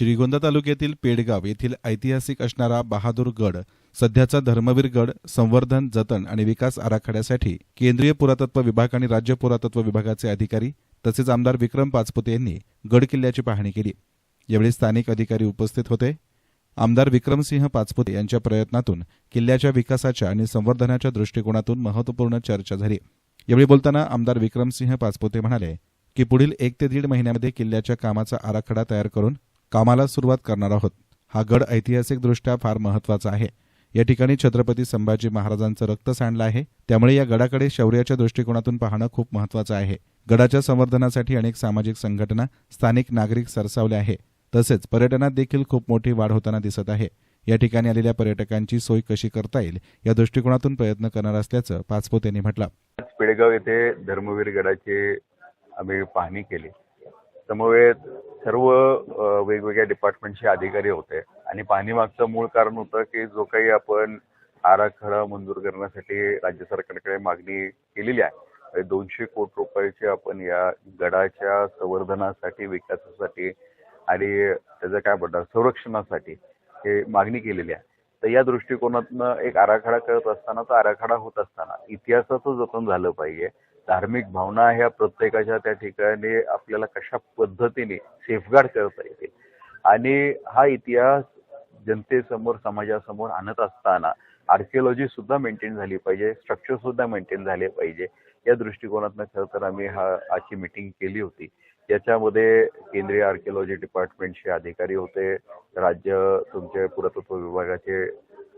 श्रीगोंदा तालुक्यातील पेडगाव येथील ऐतिहासिक असणारा बहादूर गड सध्याचा धर्मवीर गड संवर्धन जतन आणि विकास आराखड्यासाठी केंद्रीय पुरातत्व विभाग आणि राज्य पुरातत्व विभागाचे अधिकारी तसेच आमदार विक्रम पाचपुते यांनी गड किल्ल्याची पाहणी केली. यावेळी स्थानिक अधिकारी उपस्थित होते. आमदार विक्रमसिंह पाचपुते यांच्या प्रयत्नातून किल्ल्याच्या विकासाच्या आणि संवर्धनाच्या दृष्टिकोनातून महत्त्वपूर्ण चर्चा झाली. यावेळी बोलताना आमदार विक्रमसिंह पाचपुते म्हणाले की पुढील एक ते दीड महिन्यामध्ये किल्ल्याच्या कामाचा आराखडा तयार करून कामाला सुरुवात करणार आहोत. हा गड ऐतिहासिकदृष्ट्या फार महत्त्वाचा आहे. या ठिकाणी छत्रपती संभाजी महाराजांचं रक्त सांडलं आहे. त्यामुळे या गडाकडे शौर्याच्या दृष्टिकोनातून पाहणं खूप महत्वाचं आहे. गडाच्या संवर्धनासाठी अनेक सामाजिक संघटना स्थानिक नागरिक सरसावले आहे. तसेच पर्यटनात देखील खूप मोठी वाढ होताना दिसत आहे. या ठिकाणी आलेल्या पर्यटकांची सोय कशी करता येईल या दृष्टिकोनातून प्रयत्न करणार असल्याचं पाचपोत यांनी म्हटलं. आज पेडगाव येथे धर्मवीर गडाची आम्ही पाहणी केली. समवेत सर्व वेगवेगळ्या डिपार्टमेंटचे अधिकारी होते. आणि पाणीमागचं मूळ कारण होतं की जो काही आपण आराखडा मंजूर करण्यासाठी राज्य सरकारकडे मागणी केलेली आहे म्हणजे दोनशे कोटी रुपयाची आपण या गडाच्या संवर्धनासाठी विकासासाठी आणि त्याचं काय म्हणतात संरक्षणासाठी हे मागणी केलेली आहे. तर या दृष्टिकोनातनं एक आराखडा करत असताना तो आराखडा होत असताना इतिहासाचं जतन झालं पाहिजे. धार्मिक भावना ह्या प्रत्येकाच्या त्या ठिकाणी आपल्याला कशा पद्धतीने सेफगार्ड करता येतील? आणि हा इतिहास जनतेसमोर समाजासमोर आणत असताना आर्किओलॉजी सुद्धा मेंटेन झाली पाहिजे स्ट्रक्चर सुद्धा मेंटेन झाले पाहिजे. या दृष्टिकोनातनं खरं तर आम्ही हा आजची मिटिंग केली होती. याच्यामध्ये केंद्रीय आर्किओलॉजी डिपार्टमेंटचे अधिकारी होते राज्य तुमचे पुरातत्व विभागाचे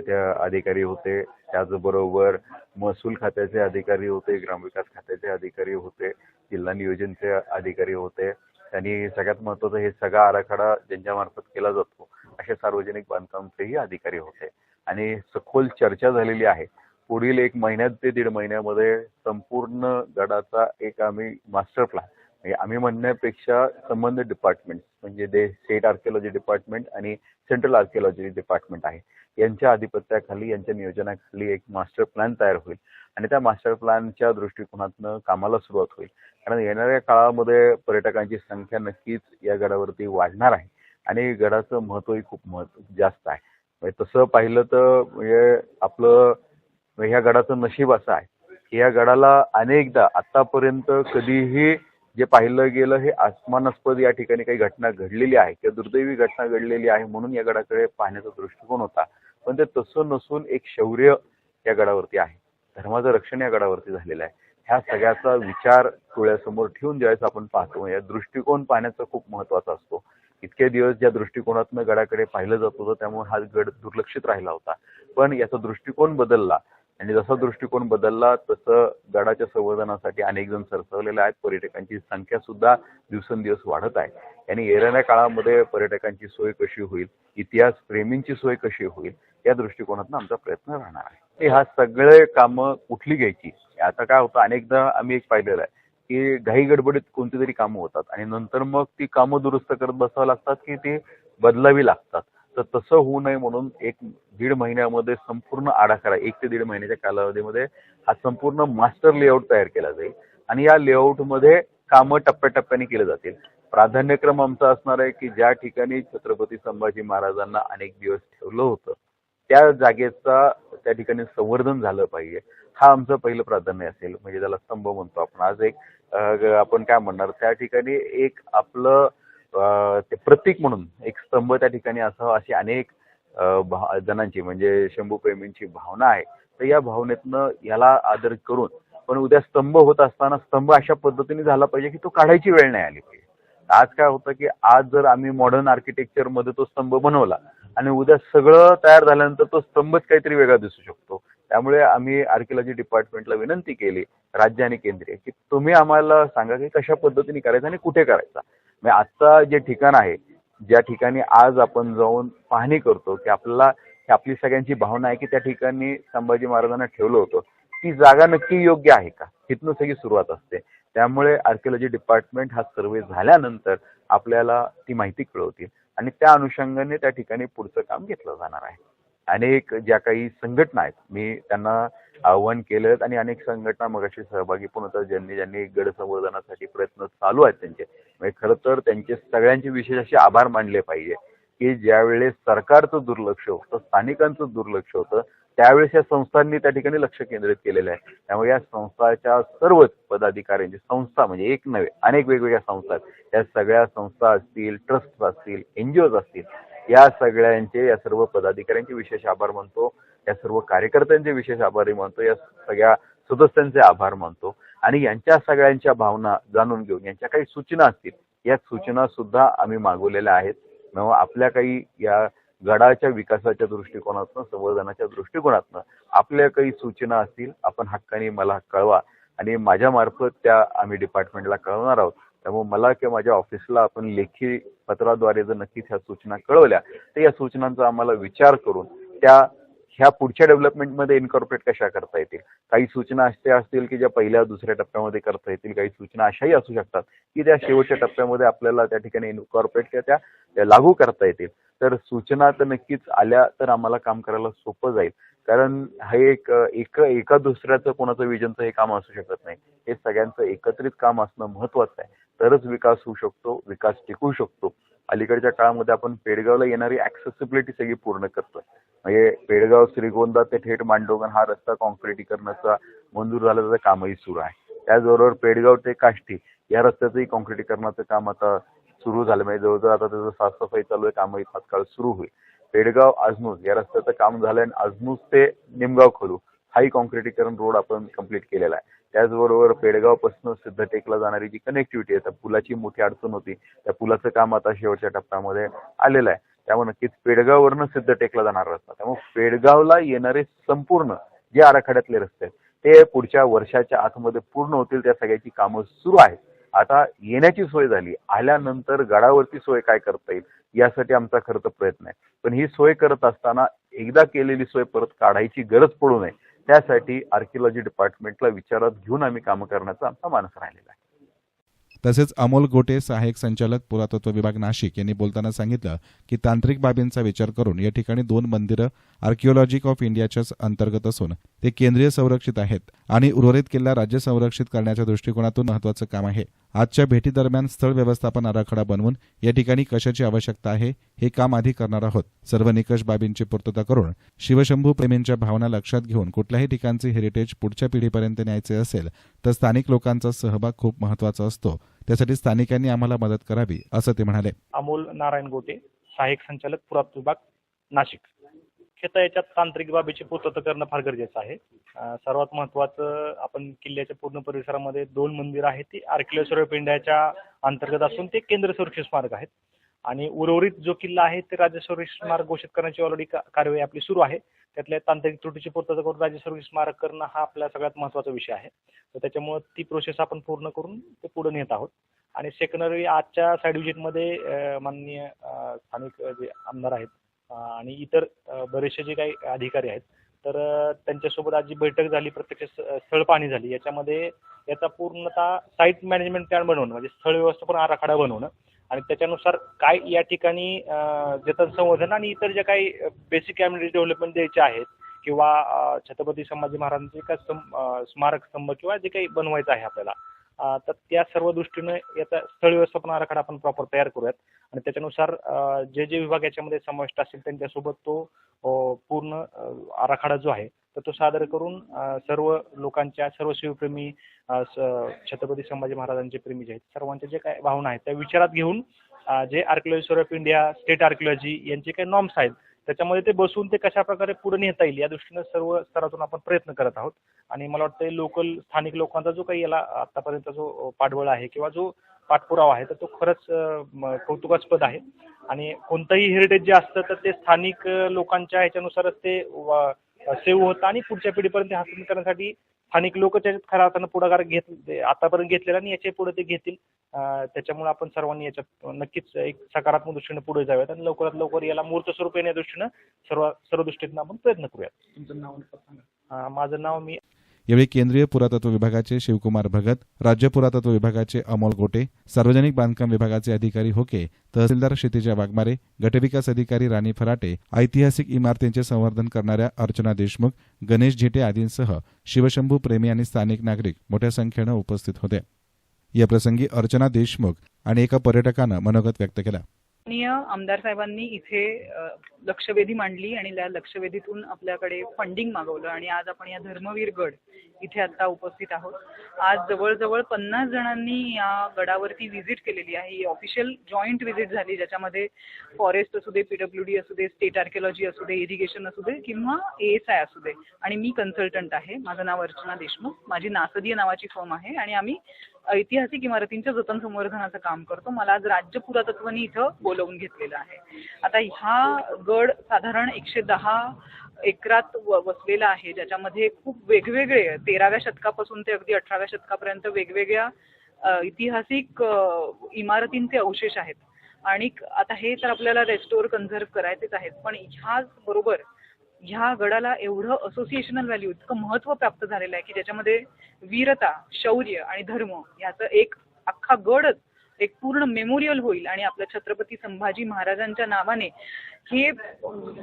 त्या अधिकारी होते. त्याचबरोबर महसूल खात्याचे अधिकारी होते ग्रामविकास खात्याचे अधिकारी होते जिल्हा नियोजनचे अधिकारी होते. आणि सगळ्यात महत्वाचं हे सगळा आराखडा ज्यांच्यामार्फत केला जातो असे सार्वजनिक बांधकामचेही अधिकारी होते. आणि सखोल चर्चा झालेली आहे. पुढील एक महिन्यात ते दीड महिन्यामध्ये संपूर्ण गडाचा एक आम्ही मास्टर प्लॅन म्हणजे आम्ही म्हणण्यापेक्षा संबंधित डिपार्टमेंट म्हणजे दे स्टेट आर्किओलॉजी डिपार्टमेंट आणि सेंट्रल आर्किओलॉजी डिपार्टमेंट आहे यांच्या आधिपत्याखाली यांच्या नियोजनाखाली एक मास्टर प्लॅन तयार होईल. आणि त्या मास्टर प्लॅनच्या दृष्टिकोनातनं कामाला सुरुवात होईल. कारण येणाऱ्या काळामध्ये पर्यटकांची संख्या नक्कीच या गडावरती वाढणार आहे. आणि गडाचं महत्वही खूप महत्त्व जास्त आहे. म्हणजे तसं पाहिलं तर म्हणजे आपलं म्हणजे ह्या गडाचं नशीब असं आहे. की या गडाला अनेकदा आतापर्यंत कधीही जे पाहिलं गेलं हे आसमानास्पद या ठिकाणी काही घटना घडलेली आहे किंवा दुर्दैवी घटना घडलेली आहे म्हणून या गडाकडे पाहण्याचा दृष्टिकोन होता. पण ते तसं नसून एक शौर्य या गडावरती आहे. धर्माचं रक्षण या गडावरती झालेलं आहे. ह्या सगळ्याचा विचार डोळ्यासमोर ठेवून ज्यावेळेस आपण पाहतो या दृष्टिकोन पाहण्याचा खूप महत्त्वाचा असतो. इतके दिवस ज्या दृष्टिकोनातून गडाकडे पाहिलं जात होतं त्यामुळे हा गड दुर्लक्षित राहिला होता. पण याचा दृष्टिकोन बदलला. आणि जसा दृष्टिकोन बदलला तसं गडाच्या संवर्धनासाठी अनेक जण सरसवलेले आहेत. पर्यटकांची संख्या सुद्धा दिवसेंदिवस वाढत आहे. आणि येणाऱ्या काळामध्ये पर्यटकांची सोय कशी होईल इतिहास प्रेमींची सोय कशी होईल या दृष्टिकोनातून आमचा प्रयत्न राहणार आहे. हे हा सगळे कामं कुठली घ्यायची? आता काय होतं अनेकदा आम्ही एक पाहिलेलं आहे की घाई गडबडीत कोणती तरी कामं होतात आणि नंतर मग ती कामं दुरुस्त करत बसावं लागतात की ती बदलावी लागतात. तर तसं होऊ नये म्हणून एक दीड महिन्यामध्ये संपूर्ण आराखडा एक ते दीड महिन्याच्या कालावधीमध्ये हा संपूर्ण मास्टर लेआउट तयार केला जाईल. आणि या लेआउटमध्ये कामं टप्प्याटप्प्याने केले जातील. प्राधान्यक्रम आमचा असणार आहे की ज्या ठिकाणी छत्रपती संभाजी महाराजांना अनेक दिवस ठेवलं होतं त्या जागेचा त्या ठिकाणी संवर्धन झालं पाहिजे. हा आमचं पहिलं प्राधान्य असेल. म्हणजे त्याला स्तंभ म्हणतो आपण. आज एक आपण काय म्हणणार? त्या ठिकाणी एक आपलं ते प्रतीक म्हणून एक स्तंभ त्या ठिकाणी असावं अशी अनेक जणांची म्हणजे शंभू प्रेमींची भावना आहे. तर या भावनेतनं याला आदर करून पण उद्या स्तंभ होत असताना स्तंभ अशा पद्धतीने झाला पाहिजे की तो काढायची वेळ नाही आली पाहिजे. आज काय होतं की आज जर आम्ही मॉडर्न आर्किटेक्चरमध्ये तो स्तंभ बनवला आणि उद्या सगळं तयार झाल्यानंतर तो स्तंभच काहीतरी वेगळा दिसू शकतो. त्यामुळे आम्ही आर्किओलॉजी डिपार्टमेंटला विनंती केली राज्य आणि केंद्रीय की तुम्ही आम्हाला सांगा की कशा पद्धतीने करायचं आणि कुठे करायचा. म्हणजे आजचा जे ठिकाण आहे ज्या ठिकाणी आज आपण जाऊन पाहणी करतो की आपल्याला आपली सगळ्यांची भावना आहे की त्या ठिकाणी संभाजी महाराजांना ठेवलं होतं ती जागा नक्की योग्य आहे का? तिथून सगळी सुरुवात असते. त्यामुळे आर्किओलॉजी डिपार्टमेंट हा सर्वे झाल्यानंतर आपल्याला ती माहिती कळवतील आणि त्या अनुषंगाने त्या ठिकाणी पुढचं काम घेतलं जाणार आहे. अनेक ज्या काही संघटना आहेत मी त्यांना आव्हान केलं आणि अनेक संघटना मगाशी सहभागी पण होतात ज्यांनी ज्यांनी गड संवर्धनासाठी प्रयत्न चालू आहेत त्यांचे. म्हणजे खरं तर त्यांचे सगळ्यांचे विशेष असे आभार मानले पाहिजे की ज्यावेळेस सरकारचं दुर्लक्ष होतं स्थानिकांचं दुर्लक्ष होतं त्यावेळेस या संस्थांनी त्या ठिकाणी लक्ष केंद्रित केलेलं आहे. त्यामुळे या संस्थाच्या सर्वच पदाधिकाऱ्यांची संस्था म्हणजे एक नव्हे अनेक वेगवेगळ्या संस्था आहेत. या सगळ्या संस्था असतील ट्रस्ट असतील एनजीओज असतील या सगळ्यांचे या सर्व पदाधिकाऱ्यांचे विशेष आभार मानतो. या सर्व कार्यकर्त्यांचे विशेष आभारी मानतो. या सगळ्या सदस्यांचे आभार मानतो. आणि यांच्या सगळ्यांच्या भावना जाणून घेऊन यांच्या काही सूचना असतील या सूचना सुद्धा आम्ही मागवलेल्या आहेत. मग आपल्या काही या गडाच्या विकासाच्या दृष्टिकोनातनं संवर्धनाच्या दृष्टिकोनातनं आपल्या काही सूचना असतील आपण हक्काने मला कळवा. आणि माझ्या मार्फत त्या आम्ही डिपार्टमेंटला कळवणार आहोत. त्यामुळे मला किंवा माझ्या ऑफिसला आपण लेखी पत्राद्वारे जर नक्कीच ह्या सूचना कळवल्या तर या सूचनांचा आम्हाला विचार करून त्या ह्या पुढच्या डेव्हलपमेंटमध्ये इन्कॉर्पोरेट कशा करता येतील? काही सूचना अशा असतील की ज्या पहिल्या दुसऱ्या टप्प्यामध्ये करता येतील? काही सूचना अशाही असू शकतात की त्या शेवटच्या टप्प्यामध्ये आपल्याला त्या ठिकाणी इन्कॉर्पोरेट किंवा त्या त्या लागू करता येतील. तर सूचना तर नक्कीच आल्या तर आम्हाला काम करायला सोपं जाईल. कारण हे एक एक एका दुसऱ्याचं कोणाचं विजनचं हे काम असू शकत नाही. हे सगळ्यांचं एकत्रित काम असणं महत्वाचं आहे. तरच विकास होऊ शकतो विकास टिकू शकतो. अलीकडच्या काळामध्ये आपण पेडगावला येणारी ऍक्सेसिबिलिटी सगळी पूर्ण करतोय. म्हणजे पेडगाव श्रीगोंदा ते थेट मांडोगण हा रस्ता कॉन्क्रिटीकरणाचा मंजूर झाल्याचं कामही सुरू आहे. त्याचबरोबर पेडगाव ते काष्टी या रस्त्याचंही कॉन्क्रिटीकरणाचं काम आता सुरू झालं. म्हणजे जवळजवळ आता त्याचं साफसफाई चालू आहे कामही तात्काळ सुरू होईल. पेडगाव आजनूज या रस्त्याचं काम झालंय आणि आजनूज ते निमगाव खोलू. हाही कॉन्क्रिटीकरण रोड आपण कंप्लीट केलेला आहे. त्याचबरोबर पेडगावपासून सिद्धटेकला जाणारी जी कनेक्टिव्हिटी आहे त्या पुलाची मोठी अडचण होती. त्या पुलाचं काम आता शेवटच्या टप्प्यामध्ये आलेलं आहे. त्यामुळे नक्कीच पेडगाववरनं सिद्धटेकला जाणार रस्ता. त्यामुळे पेडगावला येणारे संपूर्ण जे आराखड्यातले रस्ते आहेत ते पुढच्या वर्षाच्या आतमध्ये पूर्ण होतील त्या सगळ्याची कामं सुरू आहेत. आता येण्याची सोय झाली आल्यानंतर गडावरती सोय काय करता येईल यासाठी आमचा खरं तर प्रयत्न आहे. पण ही सोय करत असताना एकदा केलेली सोय परत काढायची गरज पडू नये त्यासाठी आर्किओलॉजी डिपार्टमेंटला विचारात घेऊन आम्ही काम करण्याचा आमचा मानस राहिलेला आहे. तसेच अमोल गोटे सहाय्यक संचालक पुरातत्व विभाग नाशिक यांनी बोलताना सांगितलं की तांत्रिक बाबींचा विचार करून या ठिकाणी दोन मंदिरं आर्किओलॉजिक ऑफ इंडियाच्याच अंतर्गत असून ते केंद्रीय संरक्षित आहेत आणि उर्वरित किल्ला राज्य संरक्षित करण्याच्या दृष्टिकोनातून महत्वाचं काम आहे. आजच्या भेटीदरम्यान स्थळ व्यवस्थापन आराखडा बनवून या ठिकाणी कशाची आवश्यकता आहे हे काम आधी करणार आहोत. सर्व निकष बाबींची पूर्तता करून शिवशंभू प्रेमींच्या भावना लक्षात घेऊन कुठल्याही ठिकाणचे हेरिटेज पुढच्या पिढीपर्यंत न्यायचे असेल तर स्थानिक लोकांचा सहभाग खूप महत्त्वाचा असतो. त्यासाठी स्थानिकांनी आम्हाला मदत करावी असं ते म्हणाले. अमोल नारायण गोटे सहाय्यक संचालक पुरात विभाग नाशिक. मुख्यतः याच्यात तांत्रिक बाबीची पूर्तता करणं फार गरजेचं आहे. सर्वात महत्त्वाचं आपण किल्ल्याच्या पूर्ण परिसरामध्ये दोन मंदिर आहेत ती आर्किलेश्वर पिंड्याच्या अंतर्गत असून ते केंद्र सुरक्षित स्मारक आहेत. आणि उर्वरित जो किल्ला आहे ते राज्य सुरक्षित स्मारक घोषित करण्याची ऑलरेडी कार्यवाही आपली सुरू आहे. त्यातल्या तांत्रिक त्रुटीची पूर्तता करून राज्य सुरक्षित स्मारक करणं हा आपला सगळ्यात महत्त्वाचा विषय आहे. तर त्याच्यामुळं ती प्रोसेस आपण पूर्ण करून ते पुढे नेत आहोत. आणि सेकंडरी आजच्या साईड विजिटमध्ये माननीय स्थानिक जे आमदार आहेत आणि इतर बरेचसे जे काही अधिकारी आहेत तर त्यांच्यासोबत आज जी बैठक झाली प्रत्यक्ष स- स्थळ पाहणी झाली याच्यामध्ये याचा पूर्णतः साईट मॅनेजमेंट प्लॅन बनवणं म्हणजे स्थळ व्यवस्थापन आराखडा बनवणं आणि त्याच्यानुसार काय या ठिकाणी जतन संवर्धन आणि इतर ज्या काही बेसिक कॅम्युनिटी डेव्हलपमेंट द्यायचे आहेत किंवा छत्रपती संभाजी महाराजांचे का स्मारक स्तंभ किंवा जे काही बनवायचं आहे आपल्याला तर त्या सर्व दृष्टीने याचा स्थळ व्यवस्थापन आराखडा आपण प्रॉपर तयार करूयात. आणि त्याच्यानुसार जे जे विभाग याच्यामध्ये समाविष्ट असतील त्यांच्यासोबत तो पूर्ण आराखडा जो आहे तर तो सादर करून सर्व लोकांच्या सर्व शिवप्रेमी स- छत्रपती संभाजी महाराजांचे प्रेमी जे आहेत सर्वांच्या जे काही भावना आहेत त्या विचारात घेऊन जे archaeology of India state archaeology यांचे काही नॉर्म्स आहेत त्याच्यामध्ये ते बसून ते कशा प्रकारे पुढे नेता येईल या दृष्टीनं सर्व स्तरातून आपण प्रयत्न करत आहोत. आणि मला वाटतं लोकल स्थानिक लोकांचा जो काही याला आतापर्यंत जो पाठबळ आहे किंवा जो पाठपुरावा आहे तर तो खरंच कौतुकास्पद आहे. आणि कोणतंही हेरिटेज जे असतं तर ते स्थानिक लोकांच्या ह्याच्यानुसारच ते सेव्ह होतं आणि पुढच्या पिढीपर्यंत ते हस्तांतरण करण्यासाठी स्थानिक लोक त्याच्यात खऱ्या अर्थानं पुढाकार घेत आतापर्यंत घेतलेला आणि याच्यापुढे ते घेतील. त्याच्यामुळे आपण सर्वांनी याच्यात नक्कीच एक सकारात्मक दृष्टीने पुढे जाऊयात आणि लवकरात लवकर याला मूर्त स्वरूप येण्या दृष्टीनं सर्व सर्व दृष्टीनं आपण प्रयत्न करूयात. तुमचं नाव माझं नाव मी यावेळी केंद्रीय पुरातत्व विभागाचे शिवकुमार भगत राज्य पुरातत्व विभागाचे अमोल गोटे सार्वजनिक बांधकाम विभागाचे अधिकारी होके तहसीलदार क्षितिजा वाघमारे गटविकास अधिकारी राणी फराटे ऐतिहासिक इमारतींचे संवर्धन करणाऱ्या अर्चना देशमुख गणेश झिटे आदींसह शिवशंभू प्रेमी आणि स्थानिक नागरिक मोठ्या संख्येनं उपस्थित होते. याप्रसंगी अर्चना देशमुख आणि एका पर्यटकानं मनोगत व्यक्त केलं. माननीय आमदार साहेबांनी इथे लक्षवेधी मांडली आणि त्या लक्षवेधीतून आपल्याकडे फंडिंग मागवलं आणि आज आपण या धर्मवीर गड इथे आता उपस्थित आहोत. आज जवळजवळ पन्नास जणांनी या गडावरती व्हिजिट केलेली आहे. ही ऑफिशियल जॉईंट व्हिजिट झाली ज्याच्यामध्ये फॉरेस्ट असू दे पीडब्ल्यू डी असू दे स्टेट आर्किओलॉजी असू दे इरिगेशन असू दे किंवा ए एस आय असू दे. आणि मी कन्सल्टंट आहे. माझं नाव अर्चना देशमुख. माझी नासदीय नावाची फॉर्म आहे आणि आम्ही ऐतिहासिक इमारतींच्या जतन संवर्धनाचं काम करतो. मला आज राज्य पुरातत्वनी इथं बोलवून घेतलेलं आहे. आता हा गड साधारण एकशे दहा एकरात व- वसलेला आहे. ज्याच्यामध्ये खूप वेगवेगळे तेराव्या शतकापासून ते अगदी अठराव्या शतकापर्यंत वेगवेगळ्या ऐतिहासिक इमारतींचे अवशेष आहेत. आणि आता हे तर आपल्याला रेस्टोर कन्झर्व करायचेच आहेत. पण ह्याच बरोबर ह्या गडाला एवढं असोसिएशनल व्हॅल्यू इतकं महत्त्व प्राप्त झालेलं आहे की ज्याच्यामध्ये वीरता शौर्य आणि धर्म याचं एक अख्खा गडच एक पूर्ण मेमोरियल होईल. आणि आपल्या छत्रपती संभाजी महाराजांच्या नावाने हे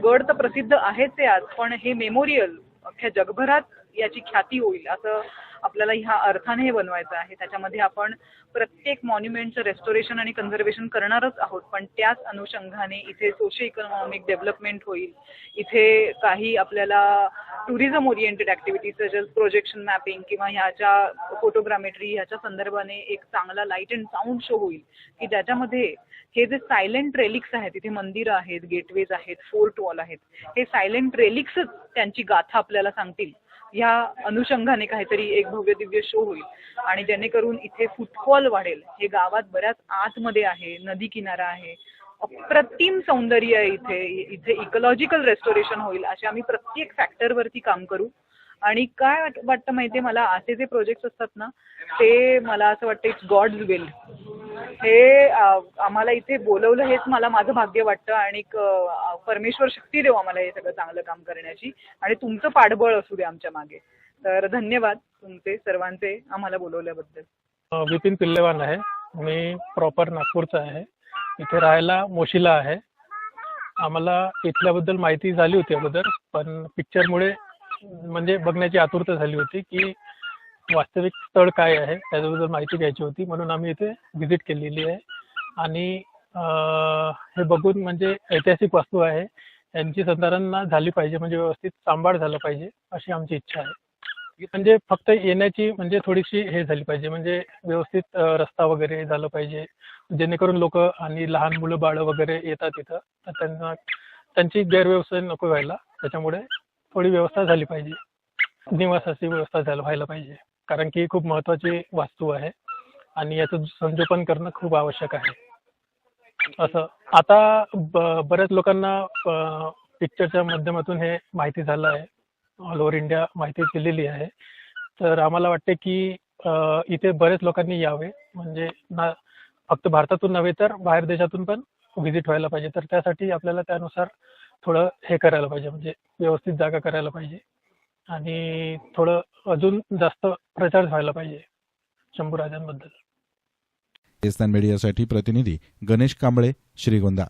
गड तर प्रसिद्ध आहेच आहे आज पण हे मेमोरियल अख्ख्या जगभरात याची ख्याती होईल असं आपल्याला ह्या अर्थाने हे बनवायचं आहे. त्याच्यामध्ये आपण प्रत्येक मॉन्युमेंटचं रेस्टोरेशन आणि कन्झर्वेशन करणारच आहोत. पण त्याच अनुषंगाने इथे सोशो इकॉनॉमिक डेव्हलपमेंट होईल. इथे काही आपल्याला tourism oriented activities projection mapping किंवा ह्याच्या फोटोग्रामेट्री ह्याच्या संदर्भाने एक चांगला लाइट अँड साऊंड शो होईल. की ज्याच्यामध्ये हे जे सायलेंट रेलिक्स आहेत इथे मंदिरं आहेत गेटवेज आहेत फोर्ट वॉल आहेत हे सायलेंट रेलिक्सच त्यांची गाथा आपल्याला सांगतील. या अनुषंगाने काहीतरी एक भव्य दिव्य शो होईल. आणि जेणेकरून इथे फुटफॉल वाढेल. हे गावात बऱ्याच आतमध्ये आहे नदी किनारा आहे. अप्रतिम सौंदर्य आहे इथे इथे इकॉलॉजिकल रेस्टोरेशन होईल असे आम्ही प्रत्येक फॅक्टरवरती काम करू. आणि काय वाटतं माहितीये मला असे जे प्रोजेक्ट असतात ना ते मला असं वाटतं इट्स गॉड्स विल हे आम्हाला इथे बोलवलं हेच मला माझं भाग्य वाटतं आणि परमेश्वर शक्ती देऊ आम्हाला हे सगळं चांगलं काम करण्याची आणि तुमचं पाठबळ असू दे आमच्या मागे. तर धन्यवाद तुमचे सर्वांचे आम्हाला बोलवल्याबद्दल. विपिन पिल्लेवान आहे. मी प्रॉपर नागपूरचा आहे. इथे राहायला मोशीला आहे. आम्हाला इथल्याबद्दल माहिती झाली होती अगोदर पण पिक्चरमुळे म्हणजे बघण्याची आतुरता झाली होती की वास्तविक स्थळ काय आहे त्याच्याबद्दल माहिती घ्यायची होती म्हणून आम्ही इथे व्हिजिट केलेली आहे. आणि अ, हे बघून म्हणजे ऐतिहासिक वास्तू आहे यांची संधारणा झाली पाहिजे म्हणजे व्यवस्थित सांभाळ झाला पाहिजे अशी आमची इच्छा आहे. म्हणजे फक्त येण्याची म्हणजे थोडीशी हे झाली पाहिजे म्हणजे व्यवस्थित रस्ता वगैरे झालं पाहिजे जेणेकरून लोक आणि लहान मुलं बाळं वगैरे येतात तिथं तर त्यांना त्यांची गैरव्यवसाय नको व्हायला त्याच्यामुळे थोडी व्यवस्था झाली पाहिजे. निवासाची व्यवस्था झाला व्हायला पाहिजे. कारण की खूप महत्वाची वास्तू आहे आणि याचं संजोपन करणं खूप आवश्यक आहे. असं. आता ब- बऱ्याच लोकांना पिक्चरच्या माध्यमातून हे माहिती झालं आहे. ऑल ओव्हर इंडिया माहिती दिलेली आहे. तर आम्हाला वाटते की इथे बरेच लोकांनी यावे. म्हणजे ना फक्त भारतातून नव्हे तर बाहेर देशातून पण व्हिजिट व्हायला पाहिजे. तर त्यासाठी आपल्याला त्यानुसार थोडं हे करायला पाहिजे. म्हणजे व्यवस्थित जागा करायला पाहिजे. आणि थोडं अजून जास्त प्रचार व्हायला पाहिजे शंभूराजांबद्दल. पाकिस्तान मीडियासाठी प्रतिनिधी गणेश कांबळे श्रीगोंदा.